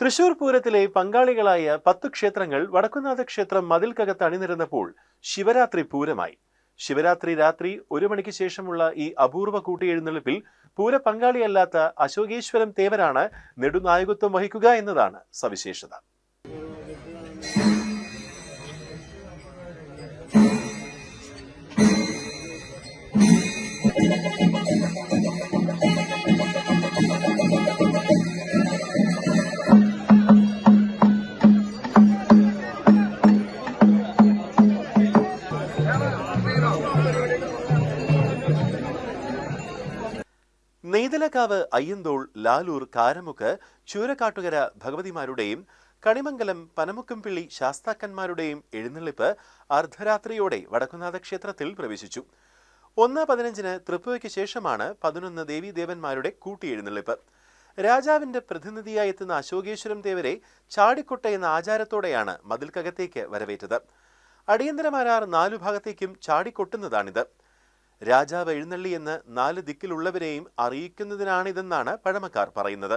തൃശൂർ പൂരത്തിലെ പങ്കാളികളായ പത്തു ക്ഷേത്രങ്ങൾ വടക്കുന്നാഥ ക്ഷേത്രം മതിൽക്കകത്ത് അണിനിരന്നപ്പോൾ ശിവരാത്രി പൂരമായി. ശിവരാത്രി രാത്രി ഒരു മണിക്ക് ശേഷമുള്ള ഈ അപൂർവ കൂട്ടിയെഴുന്നള്ളിപ്പിൽ പൂര പങ്കാളിയല്ലാത്ത അശോകേശ്വരം തേവരാണ് നെടുനായകത്വം വഹിക്കുക എന്നതാണ് സവിശേഷത. നെയ്തലക്കാവ് അയ്യന്തോൾ ലാലൂർ കാരമുക്ക് ചൂരക്കാട്ടുകര ഭഗവതിമാരുടെയും കണിമംഗലം പനമുക്കംപിള്ളി ശാസ്താക്കന്മാരുടെയും എഴുന്നള്ളിപ്പ് അർദ്ധരാത്രിയോടെ വടക്കുന്നാഥ ക്ഷേത്രത്തിൽ പ്രവേശിച്ചു. ഒന്ന് പതിനഞ്ചിന് തൃപ്പുവയ്ക്ക് ശേഷമാണ് പതിനൊന്ന് ദേവീദേവന്മാരുടെ കൂട്ടിയെഴുന്നള്ളിപ്പ് രാജാവിന്റെ പ്രതിനിധിയായി എത്തുന്ന അശോകേശ്വരം ദേവരെ ചാടിക്കൊട്ട എന്ന ആചാരത്തോടെയാണ് മതിൽക്കകത്തേക്ക് വരവേറ്റത്. അടിയന്തരമാരാർ നാലു ഭാഗത്തേക്കും ചാടിക്കൊട്ടുന്നതാണിത്. രാജാവ് എഴുന്നള്ളി എന്ന് നാല് ദിക്കിലുള്ളവരെയും അറിയിക്കുന്നതിനാണിതെന്നാണ് പഴമക്കാർ പറയുന്നത്.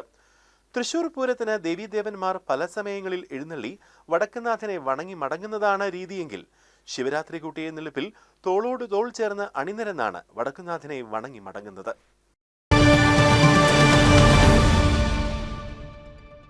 തൃശൂർ പൂരത്തിന് ദേവീദേവന്മാർ പല സമയങ്ങളിൽ എഴുന്നള്ളി വടക്കുന്നാഥനെ വണങ്ങി മടങ്ങുന്നതാണ് രീതിയെങ്കിൽ ശിവരാത്രി കൂട്ടിയെഴുന്നള്ളിപ്പിൽ തോളോട് തോൾ ചേർന്ന് അണിനിരന്നാണ് വടക്കുന്നാഥനെ വണങ്ങി മടങ്ങുന്നത്.